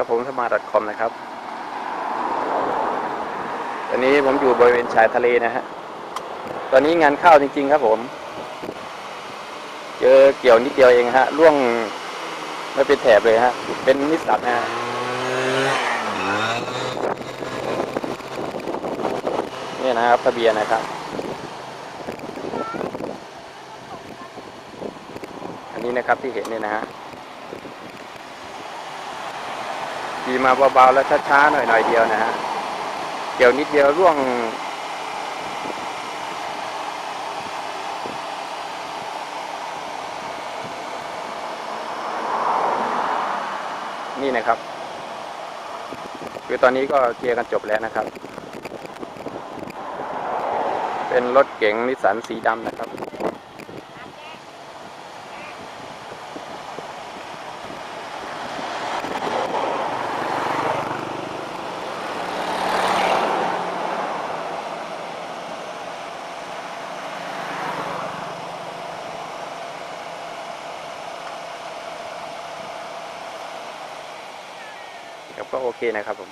กับผมสมาร์ทคอมนะครับตอนนี้ผมอยู่บริเวณชายทะเลนะฮะ ตอนนี้งานเข้าจริง ๆ ครับผม เจอเกี่ยวนิดเดียวเองฮะล่วงไม่เป็นแถบเลยฮะ เป็นนิสสันนะฮะนี่นะครับทะเบียนนะครับ อันนี้นะครับที่เห็นเนี่ยนะฮะ ขี่มาเบาๆแล้วช้าๆหน่อยๆเดียวนะฮะเกี่ยวนิดเดียวร่วง นี่นะครับ คือตอนนี้ก็เคลียร์กันจบแล้วนะครับ เป็นรถเก๋งนิสสันสีดำนะครับ ครับก็โอเคนะครับผม